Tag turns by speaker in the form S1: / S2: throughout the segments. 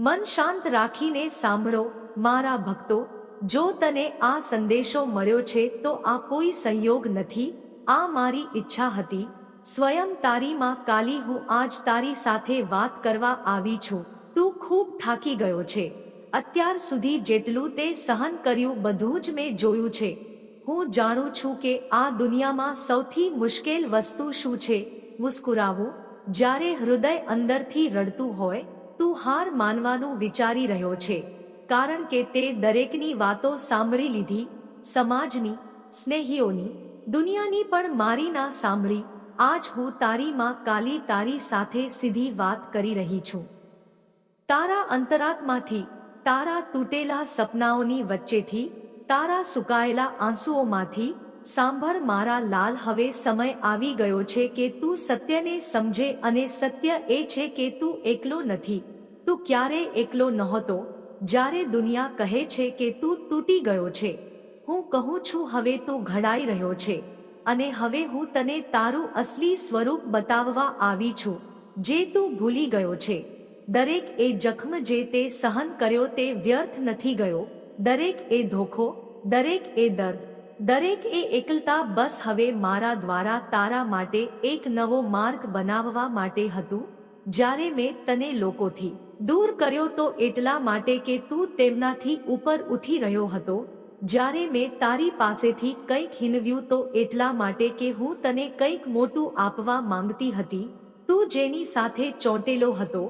S1: મન શાંત રાખીને સાંભળો, મારા ભક્તો, જો તને આ સંદેશો મળ્યો છે, તો આ કોઈ સંયોગ નથી, આ મારી ઈચ્છા હતી. સ્વયં તારી માં કાલી હું આજ તારી સાથે વાત કરવા આવી છું. તું ખૂબ થાકી ગયો છે. અત્યાર સુધી જેટલું તે સહન કર્યું બધું જ મેં જોયું છે. હું જાણું છું કે આ દુનિયામાં સૌથી મુશ્કેલ વસ્તુ શું છે? મુસ્કુરાવું? જ્યારે હૃદય અંદરથી રડતું હોય તું હાર માનવાનું વિચારી રહ્યો છે, કારણ કે તે દરેકની વાતો સાંભળી લીધી, સમાજની, સ્નેહીઓની, દુનિયાની પણ મારી ના સાંભળી, આજ હું તારી માં કાલી તારી સાથે સીધી વાત કરી રહી છું. તારા અંતરાત્માથી, તારા તૂટેલા સપનાઓની વચ્ચેથી, તારા સુકાયેલા આંસુઓમાંથી, સાંભળ મારા લાલ હવે સમય આવી ગયો છે કે તું સત્યને સમજે અને સત્ય એ છે કે તું એકલો નથી. તું ક્યારે એકલો નહોતો? જ્યારે દુનિયા કહે છે કે તું તૂટી ગયો છે. હું કહું છું, હવે તું ઘડાઈ રહ્યો છે. અને હવે હું તને તારું અસલી સ્વરૂપ બતાવવા આવી છું, જે તું ભૂલી ગયો છે. દરેક એ જખમ જે તે સહન કર્યો તે વ્યર્થ નથી ગયો. દરેક એ ધોખો, દરેક એ દર્દ, દરેક એ એકલતા બસ હવે મારા દ્વારા તારા માટે એક નવો માર્ગ બનાવવા માટે હતું, જ્યારે મેં તને લોકોથી દૂર કર્યો તો એટલા માટે કે તું તેમનાથી ઉપર ઉઠી રહ્યો હતો. જ્યારે મેં તારી પાસેથી કંઈક હિનવ્યું તો એટલા માટે કે હું તને કંઈક મોટું આપવા માંગતી હતી. તું જેની સાથે ચોંટેલો હતો,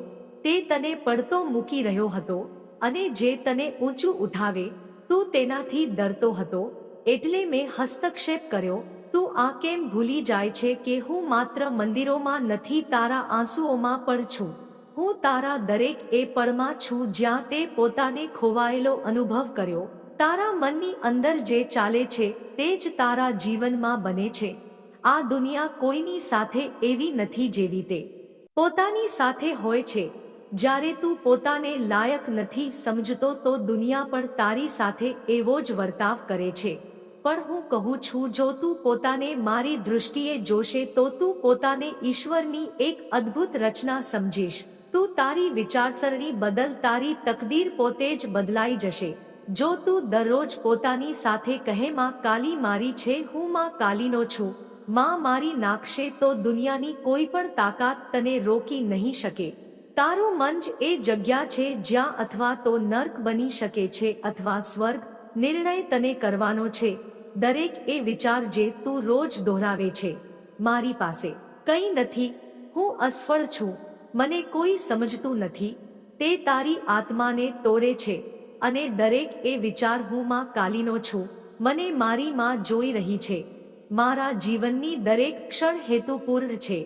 S1: તે તને પડતો મૂકી રહ્યો હતો અને જે તને ઊંચું ઉઠાવે, તું તેનાથી ડરતો હતો. એટલે મેં હસ્તક્ષેપ કર્યો, તું આ કેમ ભૂલી જાય છે કે હું માત્ર મંદિરોમાં નથી, તારા આંસુઓમાં પણ છું. હું તારા દરેક એ પળમાં છું જ્યાં તે પોતાને ખોવાયેલો અનુભવ કર્યો. તારા મનની અંદર જે ચાલે છે, તે જ તારા જીવનમાં બને છે. આ દુનિયા કોઈની સાથે એવી નથી જેવી તે. પોતાની સાથે હોય છે. જ્યારે તું પોતાને લાયક નથી સમજતો, તો દુનિયા પણ તારી સાથે એવો જ વર્તાવ કરે છે. પણ હું કહું છું, જો તું પોતાને મારી દૃષ્ટિએ જોશે, તો તું પોતાને ઈશ્વરની એક અદ્ભુત રચના સમજીશ. તું તારી વિચારસરણી બદલ તારી તકદીર પોતે જ બદલાઈ જશે. જો તું દરરોજ પોતાની સાથે કહે, માં કાલી મારી છે, હું માં કાલીનો છું. માં મારી નાખશે તો દુનિયાની કોઈ પણ તાકાત તને રોકી નહીં શકે. તારું મન એ જગ્યા છે જ્યાં અથવા તો નર્ક બની શકે છે અથવા સ્વર્ગ. નિર્ણય તને કરવાનો છે. દરેક એ વિચાર જે તું રોજ દોહરાવે છે. મારી પાસે કંઈ નથી. હું અસફળ છું. મને કોઈ સમજતું નથી. તે તારી આત્માને તોડે છે અને દરેક એ વિચાર હું માં કાલીનો છું. મને મારી માં જોઈ રહી છે. મારા જીવનની દરેક ક્ષણ હેતુપૂર્ણ છે.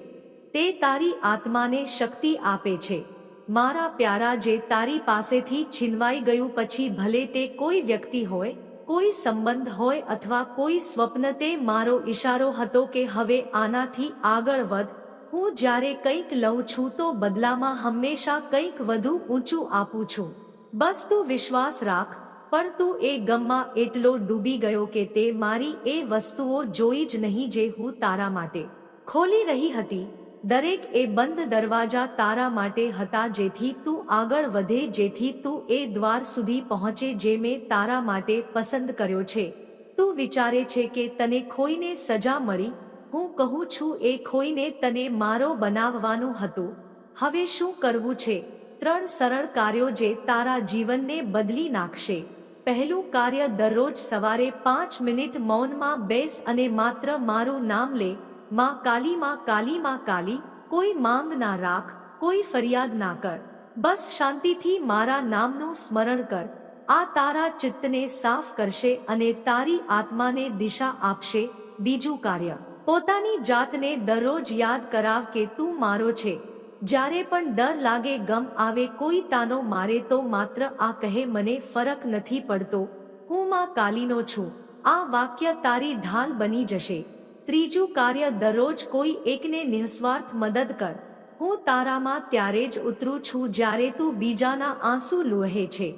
S1: તે તારી આત્માને શક્તિ આપે છે. મારા પ્યારા જે તારી પાસેથી છીનવાઈ ગયું પછી ભલે તે કોઈ વ્યક્તિ હોય, કોઈ સંબંધ હોય અથવા કોઈ સ્વપ્ન તે મારો ઈશારો હતો કે હવે આનાથી આગળ વધ. હું જ્યારે કંઈક લઉં છું તો બદલામાં હંમેશા કંઈક વધુ ઊંચું આપું છું. બસ તું વિશ્વાસ રાખ, પણ તું એ ગમમાં એટલો ડૂબી ગયો કે તે મારી એ વસ્તુઓ જોઈ જ નહીં જે હું તારા માટે ખોલી રહી હતી. દરેક એ બંધ દરવાજા તારા માટે હતા જેથી તું આગળ વધે, જેથી તું એ દ્વાર સુધી પહોંચે જે મેં તારા માટે પસંદ કર્યો છે. તું વિચારે છે કે તને ખોઈને સજા મળી હું કહું છું, એ ખોઈને તને મારો બનાવવાનું હતું. હવે શું કરવું છે? ત્રણ સરળ કાર્યો જે તારા જીવનને બદલી નાખશે. પહેલું કાર્ય દરરોજ સવારે પાંચ મિનિટ મૌનમાં બેસ અને માત્ર મારું નામ લે. માં કાલી માં કાલી માં કાલી, કોઈ માંગ ના રાખ, કોઈ ફરિયાદ ના કર. બસ શાંતિથી મારા નામનું સ્મરણ કર. આ તારા ચિત્તને સાફ કરશે અને તારી આત્માને દિશા આપશે. બીજું કાર્ય પોતાની જાતને દરરોજ યાદ કરાવ કે તું મારો છે. જ્યારે પણ ડર લાગે, ગમ આવે, કોઈ તાનો મારે તો માત્ર આ કહે, મને ફરક નથી પડતો. હું માં કાલીનો છું. આ વાક્ય તારી ઢાલ બની જશે. ત્રીજું કાર્ય દરરોજ કોઈ એકને નિઃસ્વાર્થ મદદ કર. હું તારામાં ત્યારે જ ઉતરું છું જ્યારે તું બીજાના આંસુ લુહે છે.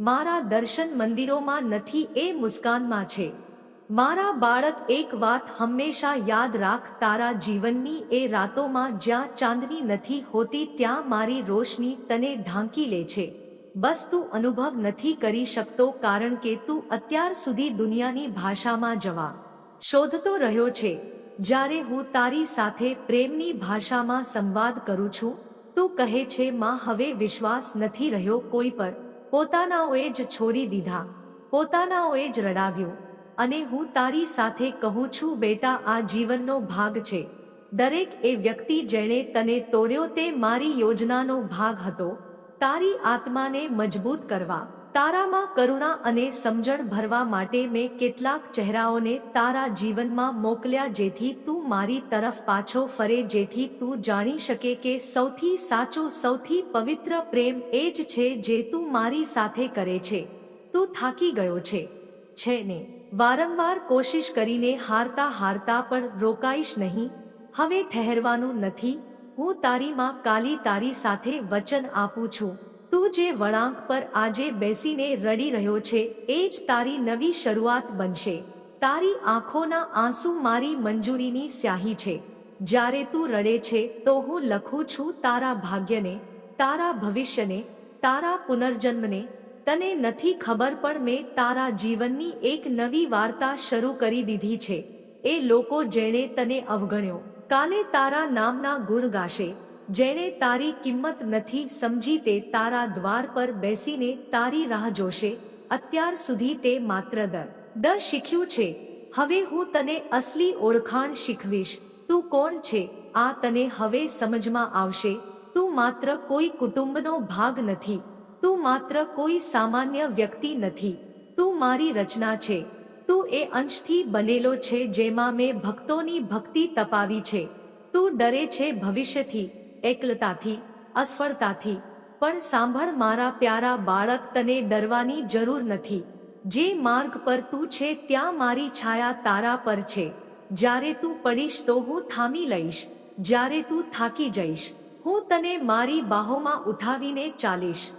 S1: મારા દર્શન મંદિરોમાં નથી, એ મુસ્કાનમાં છે. મારા બાળક એક વાત હંમેશા યાદ રાખ, તારા જીવનની એ રાતોમાં જ્યાં ચાંદની નથી હોતી, ત્યાં મારી રોશની તને ઢાંકી લે છે. બસ તું અનુભવ નથી કરી શકતો, કારણ કે તું અત્યાર સુધી દુનિયાની ભાષામાં જવા શોધતો રહ્યો છે. જ્યારે હું તારી સાથે પ્રેમની ભાષામાં સંવાદ કરું છું, તું કહે છે, માં, હવે વિશ્વાસ નથી રહ્યો કોઈ પર. પોતાનાઓએ જ છોડી દીધા. પોતાનાઓએ જ રડાવ્યું. અને હું તારી સાથે કહું છું, બેટા, આ જીવનનો ભાગ છે. દરેક એ વ્યક્તિ જેણે તને તોડ્યો તે મારી યોજનાનો ભાગ હતો. તારી આત્માને મજબૂત કરવા, તારામાં કરુણા અને સમજણ ભરવા માટે મેં કેટલાક ચહેરાઓને તારા જીવનમાં મોકલ્યા જેથી તું મારી તરફ પાછો ફરે, જેથી તું જાણી શકે કે સૌથી સાચો, સૌથી પવિત્ર પ્રેમ એ જ છે જે તું મારી સાથે કરે છે. તું થાકી ગયો છે. છે ને? વારંવાર કોશિશ કરીને હારતા હારતા પણ રોકાઈશ નહીં. હવે ઠહેરવાનું નથી. હું તારી માં કાલી તારી સાથે વચન આપું છું. તું જે વળાંક પર આજે બેસીને રડી રહ્યો છે, એ જ તારી નવી શરૂઆત બનશે. તારી આંખોના આંસુ મારી મંજૂરીની સ્યાહી છે. જ્યારે તું રડે છે, તો હું લખું છું તારા ભાગ્યને, તારા ભવિષ્યને, તારા પુનર્જન્મને તને નથી ખબર પણ મેં તારા જીવનની એક નવી વાર્તા શરૂ કરી દીધી છે. એ લોકો જેણે તને અવગણ્યો. કાલે તારા નામના ગુણ ગાશે. જેણે તારી કિંમત નથી સમજી તે તારા દ્વાર પર બેસીને તારી રાહ જોશે. અત્યાર સુધી તે માત્ર દર દર શીખ્યું છે. હવે હું તને અસલી ઓળખાણ શીખવીશ. તું કોણ છે? આ તને હવે સમજમાં આવશે. તું માત્ર કોઈ કુટુંબનો ભાગ નથી. તું માત્ર કોઈ સામાન્ય વ્યક્તિ નથી. તું મારી રચના છે. તું એ અંશથી બનેલો છે જેમાં મેં ભક્તોની ભક્તિ તપાવી છે. તું ડરે છે ભવિષ્યથી, એકલતાથી, અસફળતાથી. પણ સાંભળ મારા પ્યારા બાળક, તને ડરવાની જરૂર નથી. જે માર્ગ પર તું છે, ત્યાં મારી છાયા તારા પર છે. જ્યારે તું પડીશ તો હું થામી લઈશ. જ્યારે તું થાકી જઈશ, હું તને મારી બાહોમાં ઉઠાવીને ચાલીશ.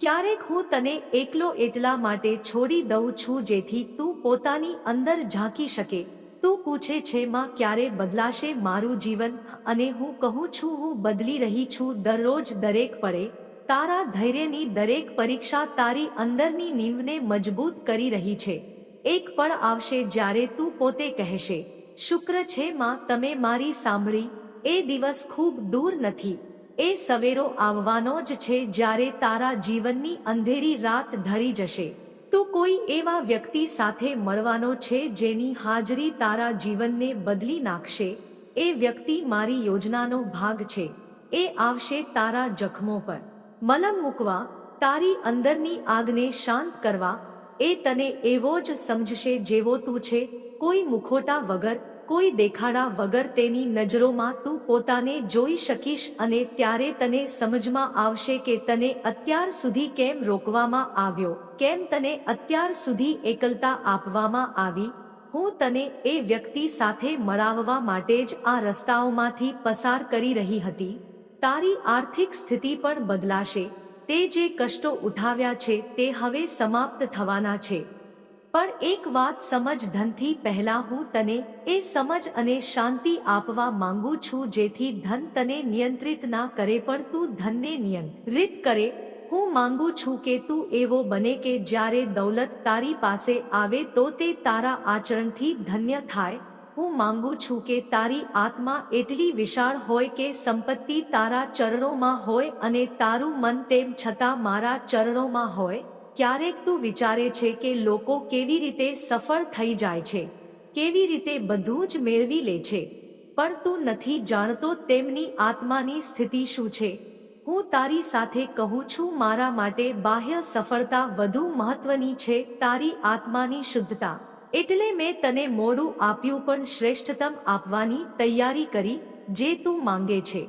S1: ક્યારેક હું તને એકલો એટલા માટે છોડી દઉં છું જેથી તું પોતાની અંદર ઝાંકી શકે. તું પૂછે છે, માં, ક્યારે બદલાશે મારું જીવન? અને હું કહું છું, હું બદલી રહી છું, દરરોજ દરેક પડે તારા ધૈર્યની દરેક પરીક્ષા તારી અંદરની નીવને મજબૂત કરી રહી છે. એક પળ આવશે જ્યારે તું પોતે કહેશે, શુક્ર છે, માં, તમે મારી સાંભળી. એ દિવસ ખૂબ દૂર નથી. એ સવેરો આવવાનો જ છે જ્યારે તારા જીવનની અંધેરી રાત ઢળી જશે. તો કોઈ એવા વ્યક્તિ સાથે મળવાનો છે જેની હાજરી તારા જીવનને બદલી નાખશે. એ વ્યક્તિ મારી યોજનાનો ભાગ છે. એ આવશે તારા જખમો પર. મલમ મૂકવા, તારી અંદરની આગને શાંત કરવા. એ તને એવો જ સમજશે જેવો તું છે. કોઈ મુખોટા વગર કોઈ દેખાડા વગર તેની નજરોમાં તું પોતાને જોઈ શકીશ અને ત્યારે તને સમજમાં આવશે કે તને અત્યાર સુધી કેમ રોકવામાં આવ્યો, કેમ તને અત્યાર સુધી એકલતા આપવામાં આવી. હું તને એ વ્યક્તિ સાથે મળાવવા માટે જ આ રસ્તાઓમાંથી પસાર કરી રહી હતી. તારી આર્થિક સ્થિતિ પણ બદલાશે. તે જે કષ્ટો ઉઠાવ્યા છે તે હવે સમાપ્ત થવાના છે. પણ એક વાત સમજ ધનથી પહેલા હું તને એ સમજ અને શાંતિ આપવા માંગુ છું જેથી ધન તને નિયંત્રિત ના કરે પણ તું ધનને નિયંત્રિત કરે. હું માંગુ છું કે તું એવો બને કે જ્યારે દૌલત તારી પાસે આવે તો તે તારા આચરણથી ધન્ય થાય. હું માંગુ છું કે તારી આત્મા એટલી વિશાળ હોય કે સંપત્તિ તારા ચરણોમાં હોય અને તારું મન તેમ છતાં મારા ચરણોમાં હોય. ક્યારેક તું વિચારે છે કે લોકો કેવી રીતે સફળ થઈ જાય છે, કેવી રીતે બધું જ મેળવી લે છે, પણ તું નથી જાણતો તેમની આત્માની સ્થિતિ શું છે. હું તારી સાથે કહું છું, મારા માટે બાહ્ય સફળતા વધુ મહત્વની છે, તારી આત્માની શુદ્ધતા. એટલે મેં તને મોડું આપ્યું પણ શ્રેષ્ઠતમ આપવાની તૈયારી કરી, જે તું માંગે છે.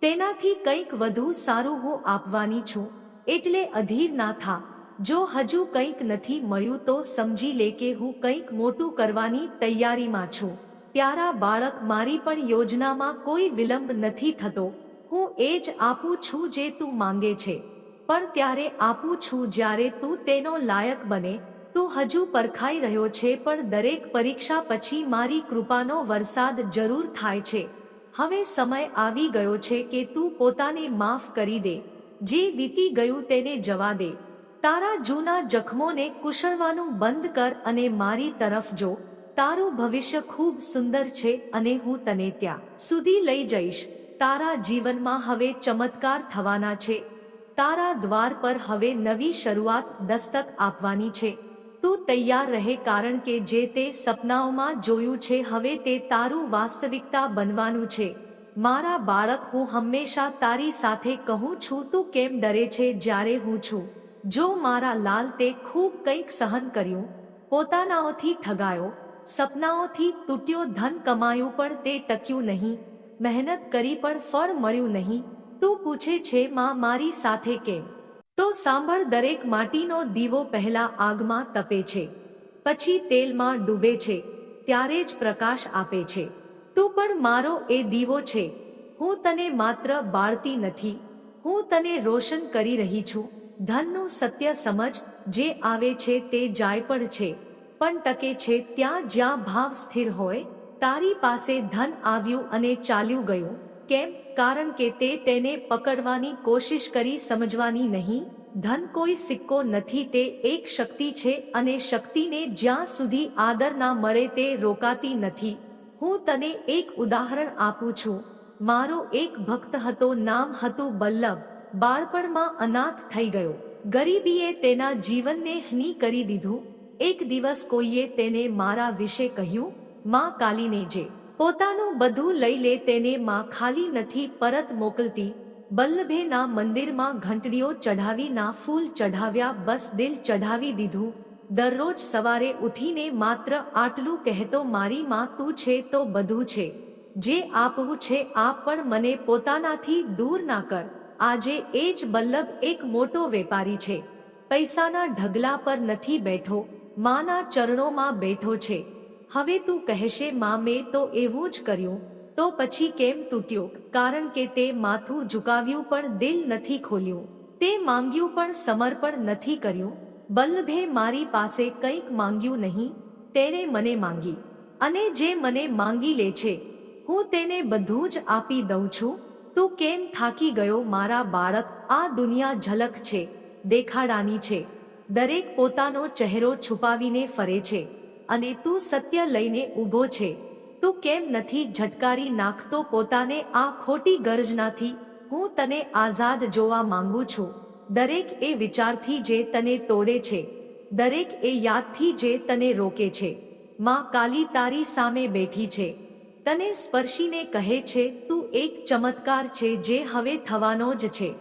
S1: તેનાથી કંઈક વધુ સારું હું આપવાની છું. એટલે અધીર ના થા. જો હજુ કંઈક નથી મળ્યું તો સમજી લે કે હું કંઈક મોટું કરવાની તૈયારીમાં છું. પ્યારા બાળક, મારી પણ યોજનામાં કોઈ વિલંબ નથી થતો. હું એ જ આપું છું જે તું માંગે છે. પણ ત્યારે આપું છું જ્યારે તું તેનો લાયક બને. તું હજુ પરખાઈ રહ્યો છે પણ દરેક પરીક્ષા પછી મારી કૃપાનો વરસાદ જરૂર થાય છે. હવે સમય આવી ગયો છે કે તું પોતાને માફ કરી દે. જે વીતી ગયું તેને જવા દે. તારા જૂના જખમોને કુશળવાનું બંધ કર અને મારી તરફ જો. તારું ભવિષ્ય ખૂબ સુંદર છે અને હું તને ત્યાં સુધી લઈ જઈશ. તારા જીવનમાં હવે ચમત્કાર થવાના છે. તારા દ્વાર પર હવે નવી શરૂઆત દસ્તક આપવાની છે. તું તૈયાર રહે કારણ કે જે તે સપનાઓમાં જોયું છે હવે તે તારું વાસ્તવિકતા બનવાનું છે. મારા બાળક, હું હંમેશા તારી સાથે કહું છું, તું કેમ ડરે છે? જ્યારે હું છું જો મારા લાલ તે ખૂબ કંઈક સહન કર્યું, પોતાનાઓથી ઠગાયો, સપનાઓથી તૂટ્યો ધન કમાયું પણ તે ટક્યું નહીં, મહેનત કરી પણ ફળ મળ્યું નહીં, તું પૂછે છે માં મારી સાથે કેમ? તો સાંભળ દરેક માટીનો દીવો પહેલા આગમાં તપે છે, પછી તેલમાં ડૂબે છે, ત્યારે જ પ્રકાશ આપે છે. તું પણ મારો એ દીવો છે, હું તને માત્ર બાળતી નથી, હું તને રોશન કરી રહી છું ધનનું સત્ય સમજ જે આવે છે તે જાય પણ છે, પણ ટકે છે ત્યાં જ્યાં ભાવ સ્થિર હોય, તારી પાસે ધન આવ્યું અને ચાલ્યું ગયું. કેમ? કારણ કે તે તેને પકડવાની કોશિશ કરી સમજવાની નહીં. ધન કોઈ સિક્કો નથી, તે એક શક્તિ છે અને શક્તિને જ્યાં સુધી આદર ના મળે તે રોકાતી નથી. હું તને એક ઉદાહરણ આપું છું. મારો એક ભક્ત હતો, નામ હતું બલ્લભ. બાળપણમાં અનાથ થઈ ગયો. ગરીબીએ તેના જીવનને હની કરી દીધું. એક દિવસ કોઈએ તેને મારા વિશે કહ્યું, માં કાલીને જે. પોતાનું બધું લઈ લે તેને માં ખાલી નથી પરત મોકલતી. બલ્લભેના મંદિરમાં ઘંટડીઓ ચઢાવી ના ફૂલ ચઢાવ્યા, બસ દિલ ચઢાવી દીધું. દરરોજ સવારે ઉઠીને માત્ર આટલું કહેતો, મારી માં તું છે તો બધું છે. જે આપવું છે, આપ પણ મને પોતાનાથી દૂર ના કર. આજે એ જ બલ્લભ એક મોટો વેપારી છે. પૈસાના ઢગલા પર નથી બેઠો, માના ચરણોમાં બેઠો છે. હવે તું કહેશે, માં, મેં તો એવું જ કર્યું. તો પછી કેમ તૂટ્યો? કારણ કે તે માથું ઝુકાવ્યું પણ દિલ નથી ખોલ્યું. તે માંગ્યું પણ સમર્પણ નથી કર્યું. બલ્લભે મારી પાસે કંઈક માંગ્યું નહીં, તેણે મને માંગી. અને જે મને માંગી લે છે, હું તેને બધું જ આપી દઉં છું. તું કેમ થાકી ગયો? મારા બાળક, આ દુનિયા ઝલક છે, દેખાડાની છે. દરેક પોતાનો ચહેરો છુપાવીને ફરે છે અને તું સત્ય લઈને ઊભો છે. તું કેમ નથી ઝટકારી નાખતો? પોતાને આ ખોટી ગરજનાથી હું તને આઝાદ જોવા માંગુ છું. દરેક એ વિચારથી જે તને તોડે છે, દરેક એ યાદથી જે તને રોકે છે. માં કાલી તારી સામે બેઠી છે. તને સ્પર્શીને કહે છે, તું એક ચમત્કાર છે જે હવે થવાનો જ છે.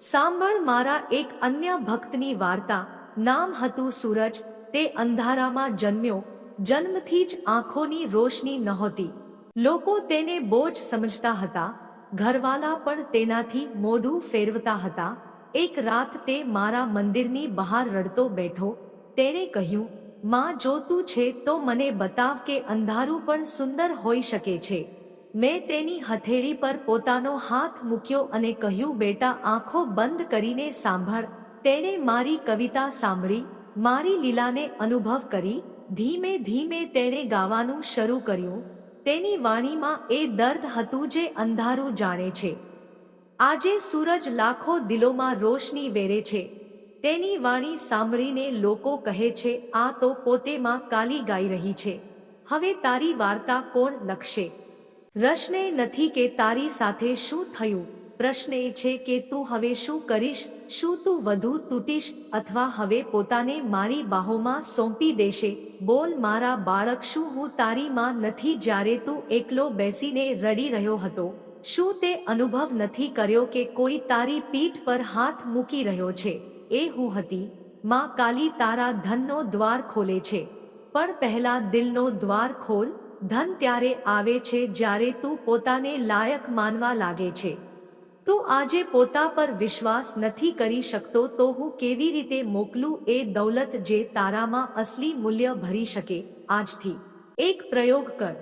S1: સાંભળ મારા એક અન્ય ભક્તની વાર્તા. નામ હતું સૂરજ. તે અંધારામાં જન્મ્યો. જન્મથી જ આંખોની રોશની નહોતી. લોકો તેને બોજ સમજતા હતા. ઘરવાલા પણ તેનાથી મોઢું ફેરવતા હતા. એક રાત તે મારા મંદિરની બહાર રડતો બેઠો. તેણે કહ્યું માં જોતું છે, તો મને બતાવ કે અંધારું પણ સુંદર હોઈ શકે છે. મેં તેની હથેળી પર પોતાનો હાથ મૂક્યો અને કહ્યું, બેટા, આંખો બંધ કરીને સાંભળ. તેણે મારી કવિતા સાંભળી, મારી લીલાને અનુભવ કરી. ધીમે ધીમે તેણે ગાવાનું શરૂ કર્યું. તેની વાણીમાં એ દર્દ હતું જે અંધારું જાણે છે. આજે સૂરજ લાખો દિલોમાં રોશની વેરે છે. તેની વાણી સાંભળીને લોકો કહે છે, આ તો પોતેમાં કાલી ગાઈ રહી છે. હવે તારી વાર્તા કોણ લખશે? રશને નથી કે તારી સાથે શું થયું. પ્રશ્ન એ છે કે તું હવે શું કરીશ? શું તું વધુ તૂટીશ અથવા હવે પોતાને મારી બાહોમાં સોંપી દેશે? બોલ, મારા બાળક, શું હું તારી માં નથી જ્યારે તું એકલો બેસીને રડી રહ્યો હતો? શું તે અનુભવ નથી કર્યો કે કોઈ તારી પીઠ પર હાથ મૂકી રહ્યો છે? એ હું હતી, માં કાલી તારા ધનનો દ્વાર ખોલે છે. પણ પહેલા દિલનો દ્વાર ખોલ, ધન ત્યારે આવે છે જ્યારે તું પોતાને લાયક માનવા લાગે છે. તું આજે પોતા પર વિશ્વાસ નથી કરી શકતો તો હું કેવી રીતે મોકલું એ દૌલત જે તારામાં અસલી મૂલ્ય ભરી શકે આજથી? એક પ્રયોગ કર.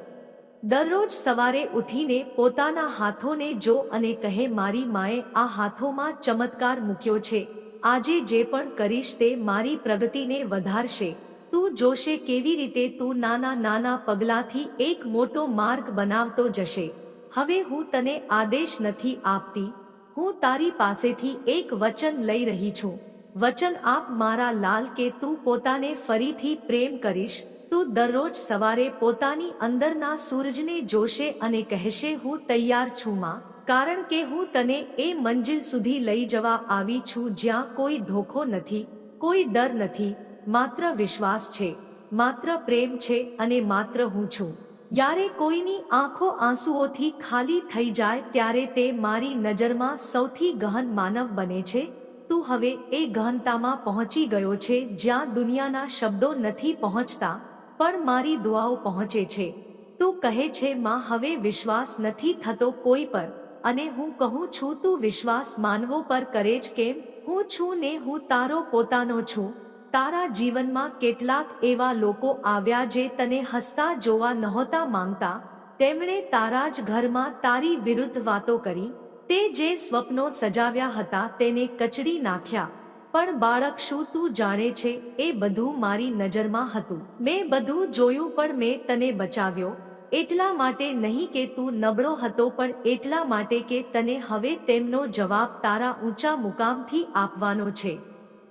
S1: દરરોજ સવારે ઉઠીને પોતાના હાથોને જો અને કહે, મારી માએ આ હાથોમાં ચમત્કાર મૂક્યો છે. આજે જે પણ કરીશ તે મારી પ્રગતિને વધારશે. તું જોશે કેવી રીતે તું નાના નાના પગલાંથી એક મોટો માર્ગ બનાવતો જશે. હવે હું તને આદેશ નથી આપતી. હું તારી પાસેથી એક વચન લઈ રહી છું. વચન આપ મારા લાલ કે તું પોતાને ફરીથી પ્રેમ કરીશ. તું દરરોજ સવારે પોતાની અંદરના સૂરજને જોશે અને કહેશે, હું તૈયાર છું, માં. કારણ કે હું તને એ મંજિલ સુધી લઈ જવા આવી છું જ્યાં કોઈ ધોખો નથી, કોઈ ડર નથી, માત્ર વિશ્વાસ છે, માત્ર પ્રેમ છે અને માત્ર હું છું. યારે કોઈની આંખો આંસુઓથી ખાલી થઈ જાય ત્યારે તે મારી નજરમાં સૌથી ગહન માનવ બને છે. તું હવે એ ગહનતામાં પહોંચી ગયો છે જ્યાં દુનિયાના શબ્દો નથી પહોંચતા, પણ મારી દુઆઓ પહોંચે છે. તું કહે છે, માં, હવે વિશ્વાસ નથી થતો કોઈ પર. અને હું કહું છું, તું વિશ્વાસ માનવો પર કરે જ કેમ? હું છું ને હું તારો પોતાનો છું. તારા જીવનમાં કેટલાક એવા લોકો આવ્યા જે તને હસતા જોવા નહોતા માંગતા. તેમણે તારા જ ઘરમાં તારી વિરુદ્ધ વાતો કરી. તે જે સ્વપ્નો સજાવ્યા હતા તેને કચડી નાખ્યા. પણ બાળક શું તું જાણે છે? એ બધું મારી નજરમાં હતું. મેં બધું જોયું પણ મેં તને બચાવ્યો. એટલા માટે નહીં કે તું નબળો હતો, પણ એટલા માટે કે તને હવે તેમનો જવાબ તારા ઊંચા મુકામથી આપવાનો છે.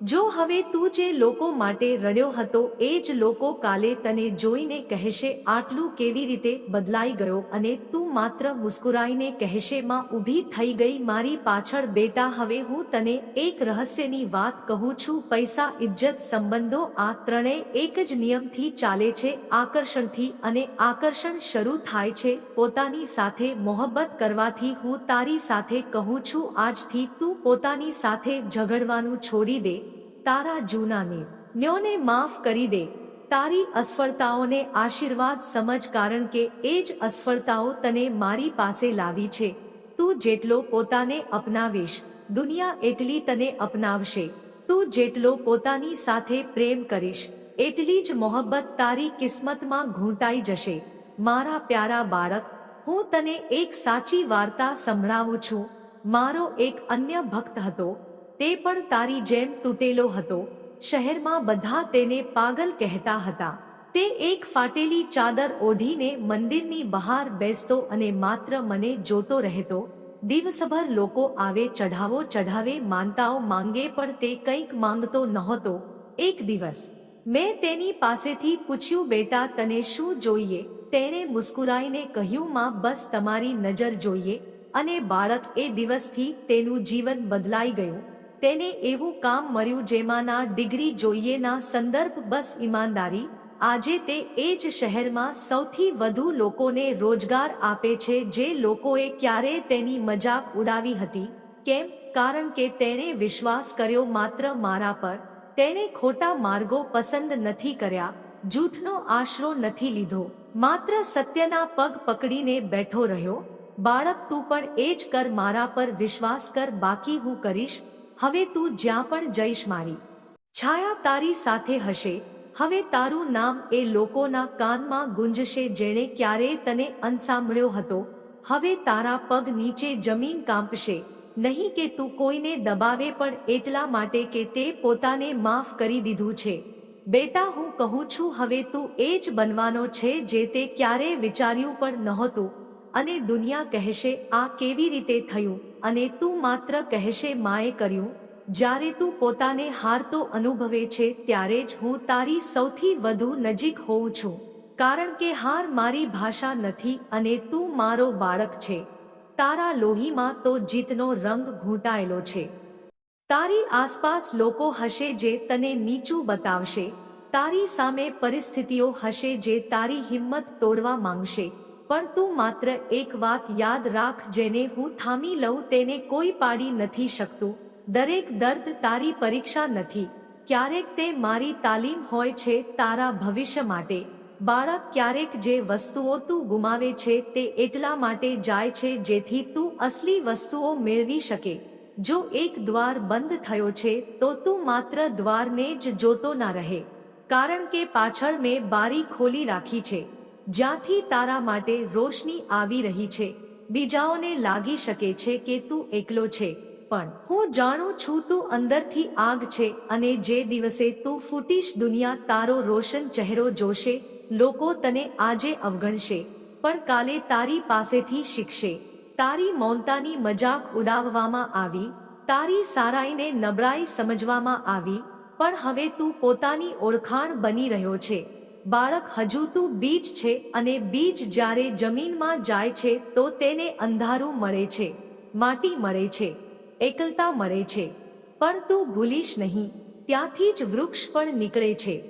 S1: જો હવે તું જે લોકો માટે રડ્યો હતો, એ જ લોકો કાલે તને જોઈને કહેશે, આટલું કેવી રીતે બદલાઈ ગયો અને તું માત્ર મુસ્કુરાઈને કહેશે, માં ઊભી થઈ ગઈ મારી પાછળ બેટા, હવે હું તને એક રહસ્યની વાત કહું છું, પૈસા, ઇજ્જત, સંબંધો, આ ત્રણેય એક જ નિયમથી ચાલે છે, આકર્ષણથી અને આકર્ષણ શરૂ થાય છે, પોતાની સાથે મોહબ્બત કરવાથી હું તારી સાથે કહું છું, આજથી તું પોતાની સાથે ઝઘડવાનું છોડી દે તારા જૂનાને, ન્યોને માફ કરી દે. તારી અસફળતાઓને આશીર્વાદ સમજ કારણ કે એ જ અસફળતાઓ તને મારી પાસે લાવી છે. તું જેટલો પોતાને અપનાવીશ, દુનિયા એટલી તને અપનાવશે. તું જેટલો પોતાની સાથે પ્રેમ કરીશ, એટલી જ મોહબ્બત તારી કિસ્મતમાં ઘૂંટાઈ જશે. મારા પ્યારા બાળક, હું તને એક સાચી વાર્તા સંભળાવું છું. મારો એક અન્ય ભક્ત હતો તે પણ તારી જેમ તૂટેલો હતો. શહેરમાં બધા તેને પાગલ કહેતા હતા. તે એક ફાટેલી ચાદર ઓઢીને મંદિરની બહાર બેસતો અને માત્ર મને જોતો રહેતો. દિવસભર લોકો આવે ચઢાવો ચઢાવે માનતાઓ માંગે પણ તે કંઈક માંગતો નહોતો. એક દિવસ, મેં તેની પાસેથી પૂછ્યું, બેટા, તને શું જોઈએ? તેણે મુસ્કુરાઈને કહ્યું, માં, બસ તમારી નજર જોઈએ. અને બાળક એ દિવસથી તેનું જીવન બદલાઈ ગયું. તેને એવું કામ મળ્યું જેમાંના ડિગ્રી જોઈએના સંદર્ભ બસ ઈમાનદારી, આજે તે એ જ શહેરમાં સૌથી વધુ લોકોને રોજગાર આપે છે જે લોકોએ ક્યારે તેની મજાક ઉડાવી હતી. કેમ? કારણ કે તેણે વિશ્વાસ કર્યો માત્ર મારા પર. તેણે ખોટા માર્ગો પસંદ નથી કર્યા જૂઠનો આશરો નથી લીધો. માત્ર સત્યના પગ પકડીને બેઠો રહ્યો. બાળક તું પણ એ જ કર મારા પર વિશ્વાસ કર, બાકી હું કરીશ હવે તું જ્યાં પણ જઈશ મારી. છાયા તારી સાથે હશે. હવે તારું નામ એ લોકોના કાનમાં ગુંજશે જેણે ક્યારેય તને અનસાંભળ્યો હતો. હવે તારા પગ નીચે જમીન કાંપશે. નહીં કે તું કોઈને દબાવે પણ એટલા માટે કે તે પોતાને માફ કરી દીધું છે. બેટા, હું કહું છું, હવે તું એ જ બનવાનો છે જે તે ક્યારેય વિચાર્યું પણ નહોતું. અને દુનિયા કહેશે, આ કેવી રીતે થયું? અને તું માત્ર કહેશે, માએ કર્યું. જ્યારે તું પોતાને હારતો અનુભવે છે, ત્યારે જ હું તારી સૌથી વધુ નજીક હોઉં છું. કારણ કે હાર મારી ભાષા નથી અને તું મારો બાળક છે. તારા લોહીમાં તો જીતનો રંગ ઘૂંટાયેલો છે. તારી આસપાસ લોકો હશે જે તને નીચું બતાવશે. તારી સામે પરિસ્થિતિઓ હશે જે તારી હિંમત તોડવા માંગશે. પણ તું માત્ર એક વાત યાદ રાખ જેને હું થામી લઉં તેને કોઈ પાડી નથી શકતું. દરેક દર્દ તારી પરીક્ષા નથી. ક્યારેક તે મારી તાલીમ હોય છે તારા ભવિષ્ય માટે. બાળક ક્યારેક જે વસ્તુઓ તું ગુમાવે છે તે એટલા માટે જાય છે જેથી તું અસલી વસ્તુઓ મેળવી શકે. જો એક દ્વાર બંધ થયો છે તો તું માત્ર દ્વારને જ જોતો ના રહે. કારણ કે પાછળ મેં બારી ખોલી રાખી છે. જ્યાંથી તારા માટે રોશની આવી રહી છે. બીજાઓને લાગી શકે છે કે તું એકલો છે. પણ હું જાણું છું તું અંદરથી આગ છે અને જે દિવસે તું ફૂટીશ દુનિયા તારો રોશન ચહેરો જોશે, લોકો તને આજે અવગણશે. પણ કાલે તારી પાસેથી શીખશે. તારી મૌનતાની મજાક ઉડાવવામાં આવી, તારી સારાઈને નબળાઈ સમજવામાં આવી, પણ હવે તું પોતાની ઓળખાણ બની રહ્યો છે. બાળક હજુ તું બીજ છે અને બીજ જ્યારે જમીનમાં જાય છે તો તેને અંધારું મળે છે, માટી મળે છે, એકલતા મળે છે. પણ તું ભૂલીશ નહીં, ત્યાંથી જ વૃક્ષ પણ નીકળે છે.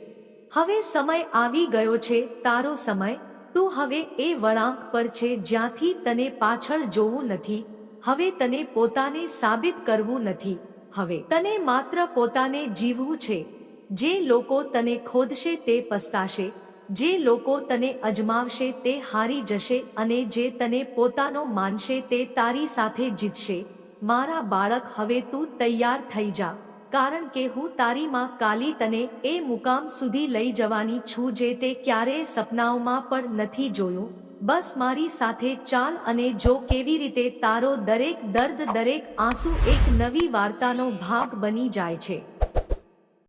S1: હવે સમય આવી ગયો છે, તારો સમય. તું હવે એ વળાંક પર છે જ્યાંથી તને પાછળ જોવું નથી. હવે તને પોતાને સાબિત કરવું નથી. હવે તને માત્ર પોતાને જીવવું છે. જે લોકો તને ખોદશે તે પસ્તાશે, જે લોકો તને અજમાવશે તે હારી જશે અને જે તને પોતાનો માનશે તે તારી સાથે જીતશે. મારા બાળક, હવે તું તૈયાર થઈ જા, કારણ કે હું તારીમાં કાલી તને એ મુકામ સુધી લઈ જવાની છું જે તે ક્યારેય સપનાઓમાં પણ નથી જોયું. બસ મારી સાથે ચાલ અને જો કેવી રીતે તારો દરેક દર્દ, દરેક આંસુ એક નવી વાર્તાનો ભાગ બની જાય છે.